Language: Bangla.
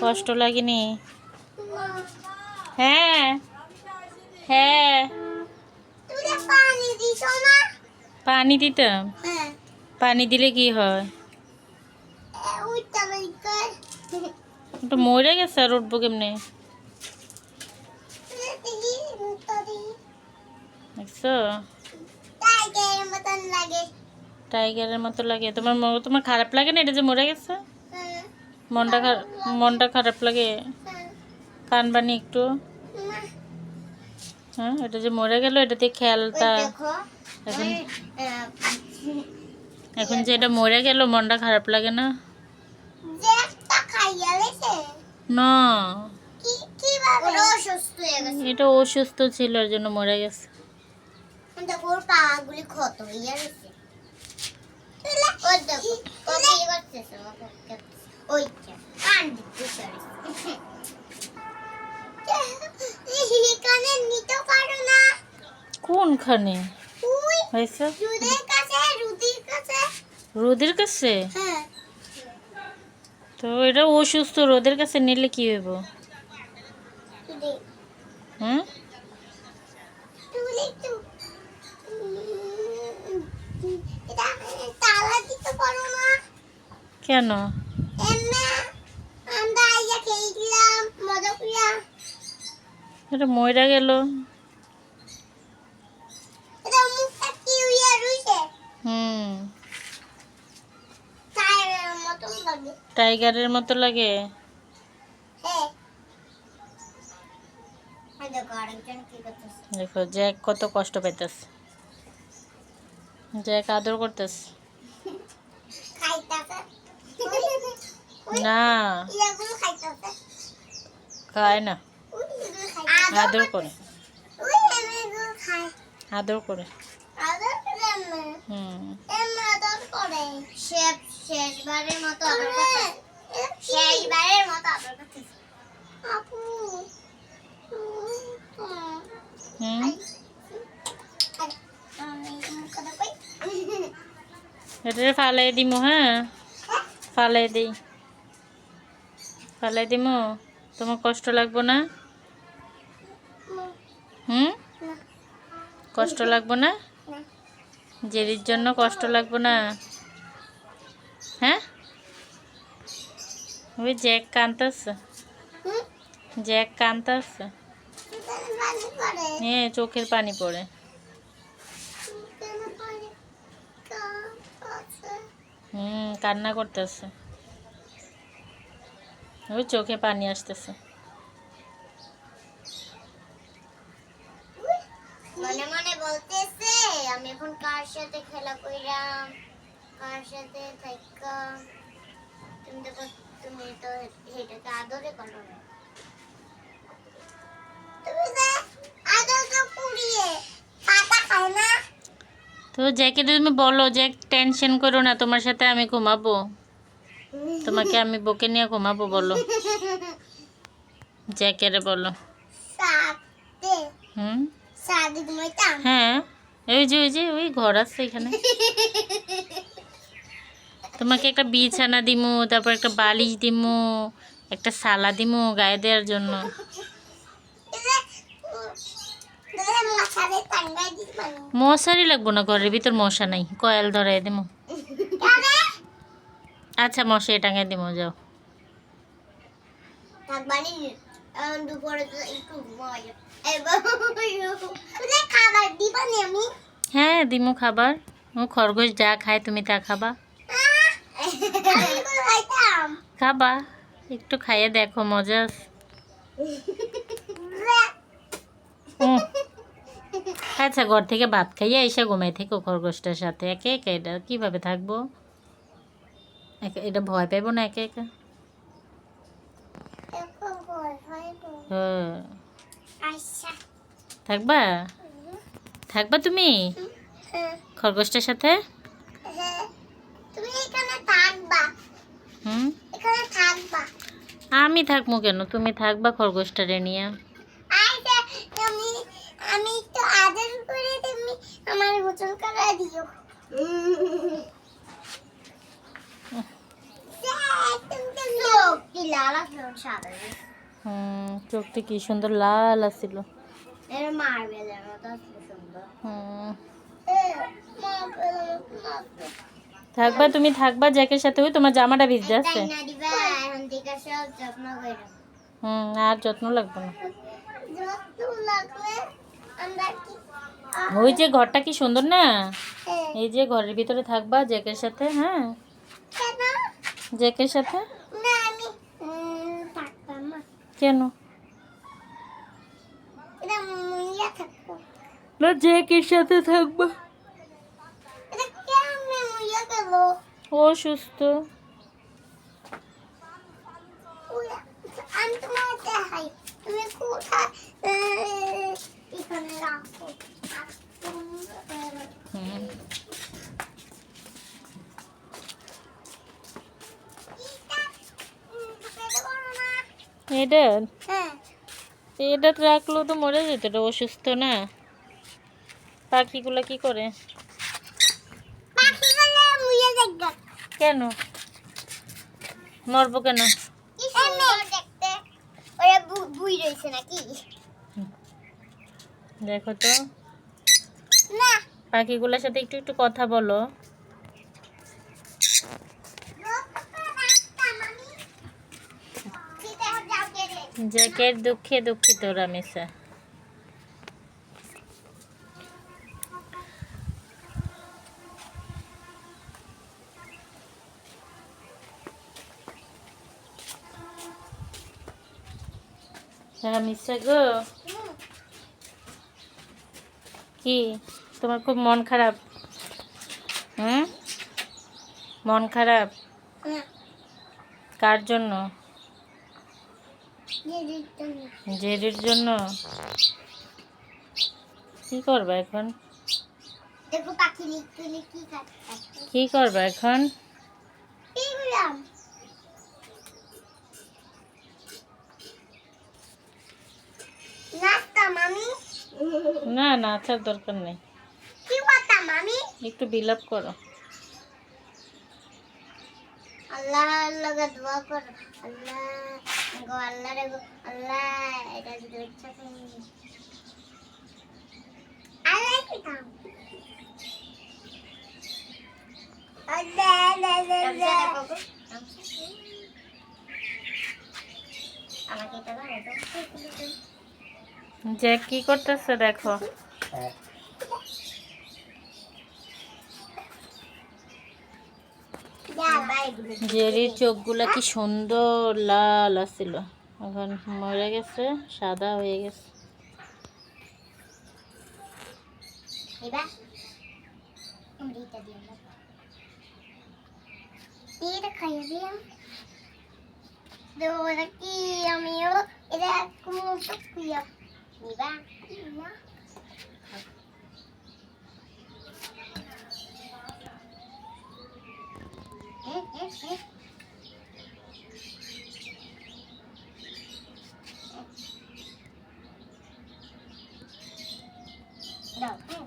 কষ্ট লাগেনি? হ্যাঁ। হ্যাঁ। পানি দিতাম পানি দিলে কি হয়? ওটা মরে গেছে আর উঠবো কেমনে? দেখি দেখছ লাগে। টাইগারের মতো লাগে। তোমার তোমার খারাপ লাগে না এটা যে মরে গেছে? মনটা খারাপ মনটা খারাপ লাগে। কানবানি একটু। হ্যাঁ এটা যে মরে গেল এটা দিয়ে খেয়ালটা এখন এখন যে এটা মরে গেল মনটা খারাপ লাগে না? না। এটা অসুস্থ ছিল এর জন্য মরে গেছে। ওর পাগুলি ক্ষত হইয়া গেছে। কোনখানে? রুদের কাছে রুদির কাছে? হ্যাঁ তো এটা অসুস্থ, রোদের কাছে নিলে কি হইব? হুম? না কেন? এমনি আমরা আইয়া খেয়েছিলাম মজা করিয়া এটা মরে গেল। এটা মুখটা কি হইয়া রইছে? হুম। লাগে। টাইগারের মতো লাগে? হ্যাঁ। দেখো জ্যাক কত কষ্ট পাইতেছে। জ্যাক আদর করতেছে। না। খায় না। আদর করে। আদর করে। হুম। শেষবারের মতো শেষবারের মতো আদর করতেছে আপু হুম। আমি মুখটা কই এটা ফালাই দিমু হ্যাঁ? ফালাই দিই। ফালাই দিমু, তোমার কষ্ট লাগবো না? হুম? কষ্ট লাগবো না? জেরির জন্য কষ্ট লাগবো না? হ্যাঁ? ওই জ্যাক কানতেছে হুম জ্যাক পড়ে হ্যাঁ চোখের পানি পড়ে। হুম, কান্না করতেছে। ওই চোখে পানি আসতেছে। মনে মনে বলতেছে আমি এখন কার সাথে খেলা কইরাম? কার সাথে থাইকা? তুমি তো তুমি তো এটাকে আদরে করো তুমি তো জ্যাকে তুমি বলো জ্যাক টেনশন করো না তোমার সাথে আমি ঘুমাবো। তোমাকে আমি বকে নিয়ে ঘুমাবো বলো। জ্যাকেরে বলো। হুম? হ্যাঁ। ওই যে ওই যে ওই ঘর আছে এখানে। তোমাকে একটা বিছানা দিমু তারপর একটা বালিশ দিমু একটা সালা দিমু গায়ে দেওয়ার জন্য। মশারে লাগবো না ঘরের ভিতর মশা নাই। কয়েল ধরাই দিমু আচ্ছা মশারি টাঙাই দিমু যাও থাকবানি এখন দুপুরে তো একটু ঘুমাই এবার খাবার দিবানি যাও হ্যাঁ দিমু খাবার। ও খরগোশ যা খায় তুমি তা খাবা। খাবা একটু খাইয়ে দেখো মজা। আচ্ছা ঘর থেকে ভাত খাইয়ে এসে ঘুমাই থেকো খরগোশটার সাথে। একে একে এটা কীভাবে থাকব? একে- এটা ভয় পাইবো না একে একা? হয়। আচ্ছা। থাকবা? থাকবা তুমি? হ্যাঁ, খরগোশটার সাথে? হ্যাঁ। তুমি এখানে থাকবা। হুম? আমি থাকব কেন? তুমি থাকবা খরগোশটারে নিয়ে। আচ্ছা আমি একটু আদর করে তুমি আমার গোসল করা দিও সাদা হুম চোখটা কি সুন্দর লাল আছিল। আসলে থাকবা তুমি থাকবা জ্যাকের সাথে ওই তোমার জামাটা ভিজতে আছে করে। হুম আর যত্ন লাগবে না। ওই যে ঘরটা কি সুন্দর না? হ্যাঁ। এই যে ঘরের ভিতরে থাকবা জ্যাকের সাথে হ্যাঁ। জ্যাকের সাথে না আমি উম, থাকতাম না কেন? না জ্যাকের সাথে থাকব? ও সুস্থ আমি তোমার তুমি কোথায় এ, এখানে রাখো আর তোমরা- হুম এটা, উম, পেটে বড় না। এটা? হ্যাঁ। এটা রাখলেও তো মরে যেত এটা অসুস্থ না। পাখিগুলো কি করে? কেন? মরবো কেন? দেখো তো। না। পাখিগুলোর সাথে একটু একটু কথা বলো। জ্যাকের দুঃখে দুঃখিত রামেশা। রামেশা গো। কি? তোমার খুব মন খারাপ। হুম? মন খারাপ? কার জন্য? জেরির জন্য? কি করবা এখন? কি করবা এখন? না নাচার দরকার নেই। একটু বিলাপ করো। আল্লাহ আল্লাহ দোয়া কর। আল্লাহ গো আল্লাহ রে গো আল্লাহ এটা যদি ইচ্ছা থাকে আল্লাহ কি কাম? আল্লাহ আল্লাহ আল্লাহ যে কি করতেছে দেখো যা বাইগুলো জেরির চোখগুলা কি সুন্দর লাল আছিল। এখন মরে গেছে সাদা হয়ে গেছে। কোনো তো